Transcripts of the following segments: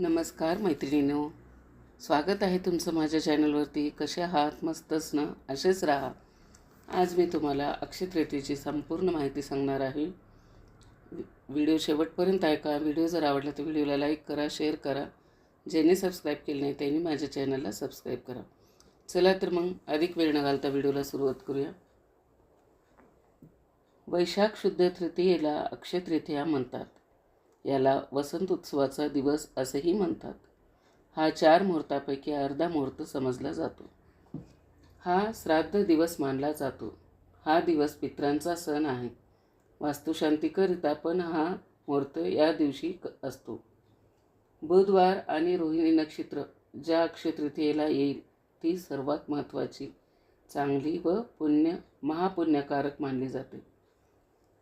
नमस्कार मैत्रिणीनो. स्वागत आहे तुमचं माझ्या चॅनलवरती. कसे आहात? मस्तच ना असेच राहा. आज मी तुम्हाला अक्षय तृतीयेची संपूर्ण माहिती सांगणार आहे. व्हिडिओ शेवटपर्यंत ऐका. व्हिडिओ जर आवडला तर व्हिडिओला लाईक करा शेअर करा. ज्यांनी सबस्क्राईब केले नाही त्यांनी माझ्या चॅनलला सबस्क्राईब करा. चला तर मग अधिक वेळ न घालता व्हिडिओला सुरुवात करूया. वैशाख शुद्ध तृतीयेला अक्षय तृतीया म्हणतात. याला वसंत उत्सवाचा दिवस असेही म्हणतात. हा चार मुहूर्तापैकी अर्धा मुहूर्त समजला जातो. हा श्राद्ध दिवस मानला जातो. हा दिवस पित्रांचा सण आहे. वास्तुशांतीकरिता पण हा मुहूर्त या दिवशी क- असतो. बुधवार आणि रोहिणी नक्षत्र ज्या अक्षयतृतीयेला येईल ती सर्वात महत्त्वाची चांगली व पुण्य महापुण्यकारक मानली जाते.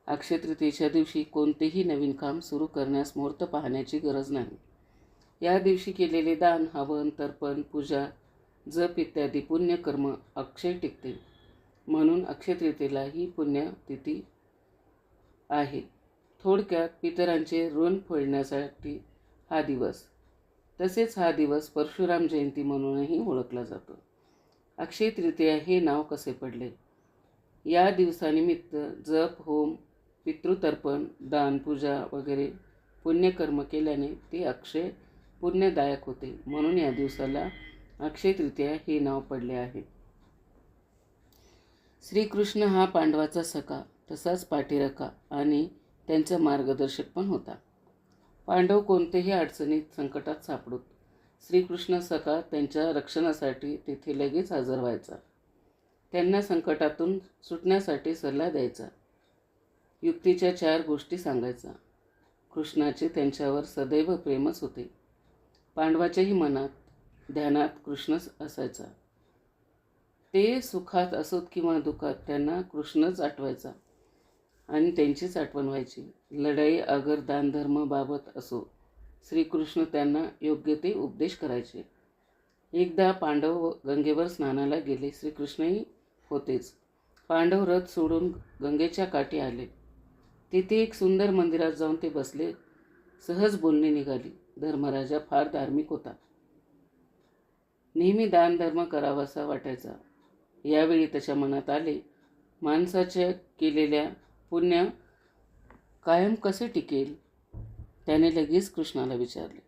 अक्षय तृतीयेच्या दिवशी कोणतेही नवीन काम सुरू करण्यास मुहूर्त पाहण्याची गरज नाही. या दिवशी केलेले दान हवन तर्पण पूजा जप इत्यादी पुण्यकर्म अक्षय टिकते म्हणून अक्षय तृतीयेला ही पुण्यतिथी आहे. थोडक्यात पितरांचे ऋण फोडण्यासाठी हा दिवस. तसेच हा दिवस परशुराम जयंती म्हणूनही ओळखला जातो. अक्षय तृतीया हे नाव कसे पडले? या दिवसानिमित्त जप होम पितृतर्पण दान पूजा वगैरे पुण्यकर्म केल्याने ते अक्षय पुण्यदायक होते. म्हणून या दिवसाला अक्षय तृतीया हे नाव पडले आहे. श्रीकृष्ण हा पांडवाचा सखा तसाच पाठीरखा आणि त्यांचा मार्गदर्शक पण होता. पांडव कोणतेही अडचणीत संकटात सापडूत. श्रीकृष्ण सखा त्यांच्या रक्षणासाठी तेथे लगेच हजर व्हायचा. त्यांना संकटातून सुटण्यासाठी सल्ला द्यायचा. युक्तीच्या चार गोष्टी सांगायचा. कृष्णाचे त्यांच्यावर सदैव प्रेमच होते. पांडवाच्याही मनात ध्यानात कृष्णच असायचा. ते सुखात असोत किंवा दुःखात त्यांना कृष्णच आठवायचा आणि त्यांचीच आठवण व्हायची. लढाई अगर दानधर्माबाबत असो श्रीकृष्ण त्यांना योग्य ते उपदेश करायचे. एकदा पांडव गंगेवर स्नानाला गेले श्रीकृष्णही होतेच. पांडव रथ सोडून गंगेच्या काठी आले. तेथे एक सुंदर मंदिरात जाऊन ते बसले. सहज बोलणी निघाली. धर्मराजा फार धार्मिक होता. नेहमी दानधर्म करावासा वाटायचा. यावेळी त्याच्या मनात आले माणसाच्या केलेल्या पुण्य कायम कसे टिकेल? त्याने लगेच कृष्णाला विचारले.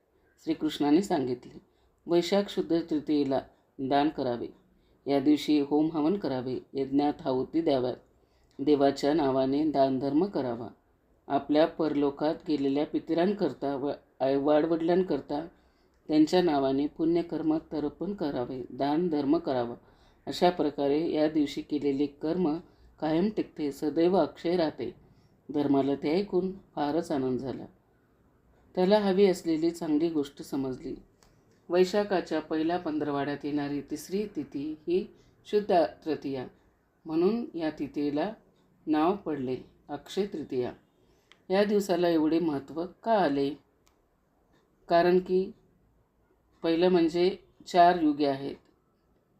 श्रीकृष्णाने सांगितले वैशाख शुद्ध तृतीयेला दान करावे. या दिवशी होम हवन करावे. यज्ञात आहुती द्याव्यात. देवाच्या नावाने दानधर्म करावा. आपल्या परलोकात गेलेल्या पितरांकरता व आई वाडवडिलांकरता त्यांच्या नावाने पुण्यकर्म तर्पण करावे दान धर्म करावा. अशा प्रकारे या दिवशी केलेले कर्म कायम टिकते सदैव अक्षय राहते. धर्माला ते ऐकून फारच आनंद झाला. त्याला हवी असलेली चांगली गोष्ट समजली. वैशाखाच्या पहिल्या पंधरवाड्यात येणारी तिसरी तिथी ही शुद्ध तृतीया म्हणून या तिथीला नाव पडले. अक्षय तृतीया. या दिवसाला एवढे महत्त्व का आले? कारण की पहिलं म्हणजे चार युगे आहेत.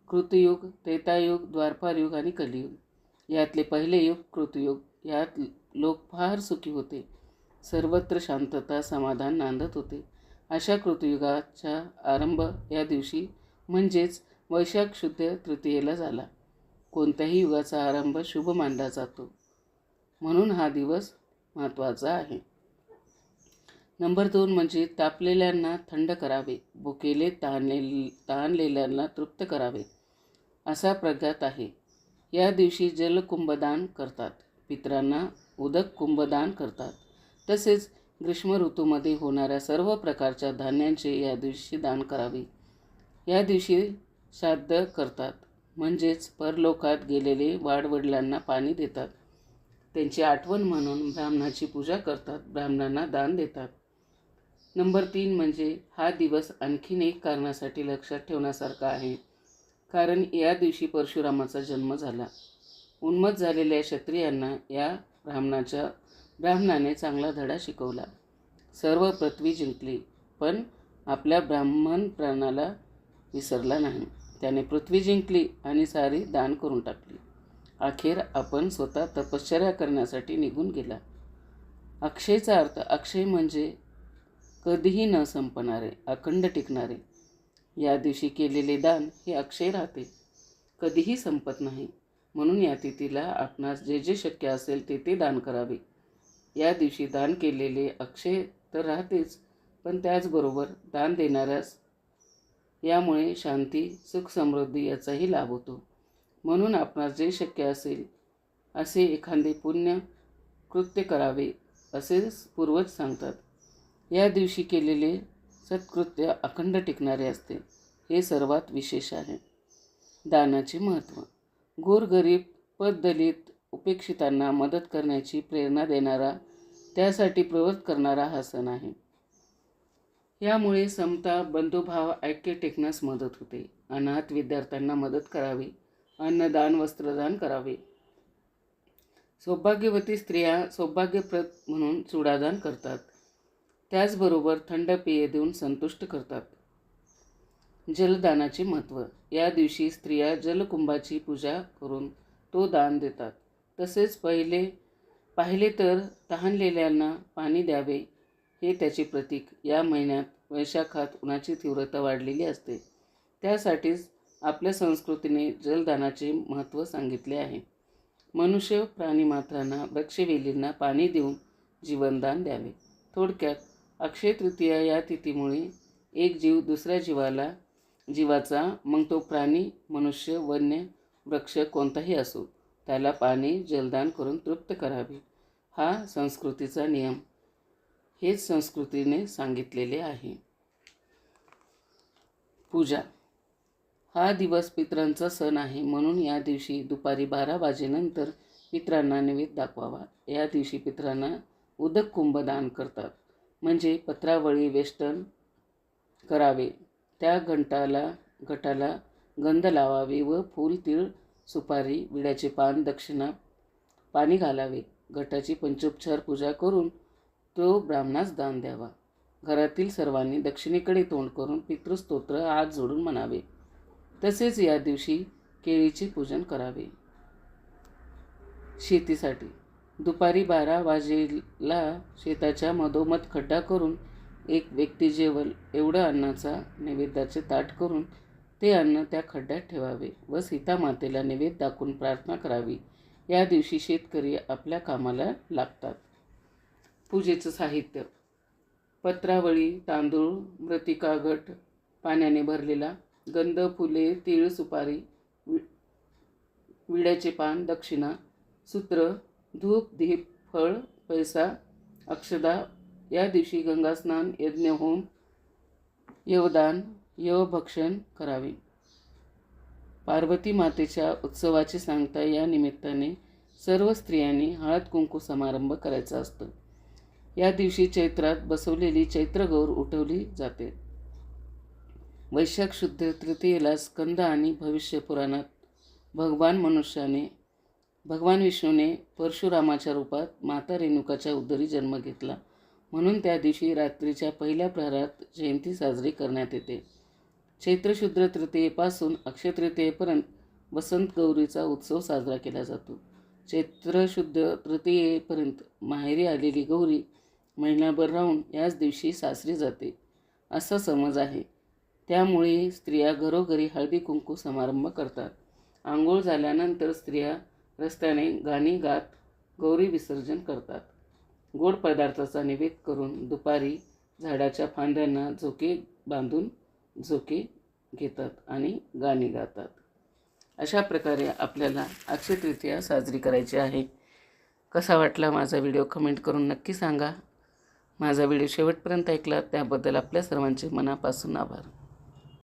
कृतयुग त्रेतायुग द्वारपार युग आणि कलियुग. यातले पहिले युग कृतयुग. यात लोक फार सुखी होते. सर्वत्र शांतता समाधान नांदत होते. अशा कृतयुगाचा आरंभ या दिवशी म्हणजेच वैशाख शुद्ध तृतीयेला झाला. कोणत्याही युगाचा आरंभ शुभ मानला जातो. म्हणून हा दिवस महत्त्वाचा आहे. नंबर दोन म्हणजे तापलेल्यांना थंड करावे भुकेले ताणले ताणलेल्यांना तृप्त करावे असा प्रघात आहे. या दिवशी जलकुंभदान करतात पितरांना उदक कुंभदान करतात. तसेच ग्रीष्म ऋतूमध्ये होणाऱ्या सर्व प्रकारच्या धान्यांचे या दिवशी दान करावे. या दिवशी श्राद्ध करतात म्हणजेच परलोकात गेलेले वाडवडिलांना पाणी देतात. त्यांची आठवण म्हणून ब्राह्मणाची पूजा करतात ब्राह्मणांना दान देतात. नंबर तीन म्हणजे हा दिवस आणखीन एक कारणासाठी लक्षात ठेवण्यासारखा आहे. कारण या दिवशी परशुरामाचा जन्म झाला. उन्मत झालेल्या क्षत्रियांना या ब्राह्मणाच्या ब्राह्मणाने चांगला धडा शिकवला. सर्व पृथ्वी जिंकली पण आपल्या ब्राह्मण प्राणाला विसरला नाही. त्याने पृथ्वी जिंकली आणि सारी दान करून टाकली. अखेर आपण स्वतः तपश्चर्या करण्यासाठी निघून गेला. अक्षयचा अर्थ अक्षय म्हणजे कधीही न संपणारे अखंड टिकणारे. या दिवशी केलेले दान हे अक्षय राहते. कधीही संपत नाही. म्हणून या तिथीला आपणास जे जे शक्य असेल ते ते दान करावे. या दिवशी दान केलेले अक्षय तर राहतेच पण त्याचबरोबर दान देणाऱ्यास यामुळे शांती सुख समृद्धी याचाही लाभ होतो. म्हणून आपणास जे शक्य असेल असे एखादे पुण्य कृत्य करावे असे पूर्वज सांगतात. या दिवशी केलेले सत्कृत्य अखंड टिकणारे असते. हे सर्वात विशेष आहे. दानाचे महत्त्व गोरगरीब पददलित उपेक्षितांना मदत करण्याची प्रेरणा देणारा त्यासाठी प्रवृत्त करणारा हा सण आहे. यामुळे समता बंधुभाव ऐक्य टेकण्यास मदत होते. अनाथ विद्यार्थ्यांना मदत करावी अन्नदान वस्त्रदान करावे. सौभाग्यवती स्त्रिया सौभाग्यप्रद म्हणून चुडादान करतात. त्याचबरोबर थंड पेय देऊन संतुष्ट करतात. जलदानाचे महत्त्व. या दिवशी स्त्रिया जलकुंभाची पूजा करून तो दान देतात. तसेच पहिले पाहिले तर तहानलेल्यांना पाणी द्यावे हे त्याचे प्रतीक. या महिन्यात वैशाखात उन्हाची तीव्रता वाढलेली असते. त्यासाठीच आपल्या संस्कृतीने जलदानाचे महत्त्व सांगितले आहे. मनुष्य प्राणीमात्रांना वृक्षवेलींना पाणी देऊन जीवनदान द्यावे. थोडक्यात अक्षय तृतीया या तिथीमुळे एक जीव दुसऱ्या जीवाला जीवाचा मग तो प्राणी मनुष्य वन्य वृक्ष कोणताही असो त्याला पाणी जलदान करून तृप्त करावे. हा संस्कृतीचा नियम हेच संस्कृतीने सांगितलेले आहे. पूजा हा दिवस पितरांचा सण आहे. म्हणून या दिवशी दुपारी बारा वाजेनंतर पित्रांना नैवेद्य दाखवावा. या दिवशी पितरांना उदक कुंभ दान करतात. म्हणजे पत्रावळी वेष्टन करावे. त्या घंटाला घटाला गंध लावावे व फूल तीळ सुपारी विड्याचे पान दक्षिणा पाणी घालावे. घटाची पंचोपचार पूजा करून तो ब्राह्मणास दान द्यावा. घरातील सर्वांनी दक्षिणेकडे तोंड करून पितृस्तोत्र हात जोडून म्हणावे. तसेच या दिवशी केळीचे पूजन करावे. शेतीसाठी दुपारी बारा वाजेला शेताच्या मधोमध खड्डा करून एक व्यक्ती जेवल एवढं अन्नाचा नैवेद्याचे ताट करून ते अन्न त्या खड्ड्यात ठेवावे व सीतामातेला नैवेद्य दाखवून प्रार्थना करावी. या दिवशी शेतकरी आपल्या कामाला लागतात. पूजेचं साहित्य पत्रावळी तांदूळ मृतिका गट पाण्याने भरलेला गंध फुले तीळ सुपारी वि विड्याचे पान दक्षिणा सूत्र धूप दीप फळ पैसा अक्षदा या दिवशी गंगास्नान यज्ञहोम यवदान यवभक्षण करावे. पार्वती मातेच्या उत्सवाची सांगता या निमित्ताने सर्व स्त्रियांनी हळद कुंकू समारंभ करायचा असतो. या दिवशी चैत्रात बसवलेली चैत्रगौर उठवली जाते. वैशाख शुद्ध तृतीयेला स्कंद आणि भविष्य पुराणात भगवान मनुष्याने भगवान विष्णूने परशुरामाच्या रूपात माता रेणुकाच्या उदरी जन्म घेतला. म्हणून त्या दिवशी रात्रीच्या पहिल्या प्रहरात जयंती साजरी करण्यात येते. चैत्रशुद्ध तृतीयेपासून अक्षय तृतीयेपर्यंत वसंत गौरीचा उत्सव साजरा केला जातो. चैत्रशुद्ध तृतीयेपर्यंत माहेरी आलेली गौरी महिनाभर राहून याच दिवशी सासरी जाते. असा समज आहे. त्यामुळे स्त्रिया घरोघरी हळदी कुंकू समारंभ करतात. आंघोळ झाल्यानंतर स्त्रिया रस्त्याने गाणी गात गौरी विसर्जन करतात. गोड पदार्थाचा निवेद करून दुपारी झाडाच्या फांद्यांना झोके बांधून झोके घेतात आणि गाणी गातात. अशा प्रकारे आपल्याला अक्षय तृतीया साजरी करायची आहे. कसा वाटला माझा व्हिडिओ कमेंट करून नक्की सांगा. माझा व्हिडिओ शेवटपर्यंत ऐकला त्याबद्दल आपल्या सर्वांचे मनापासून आभार.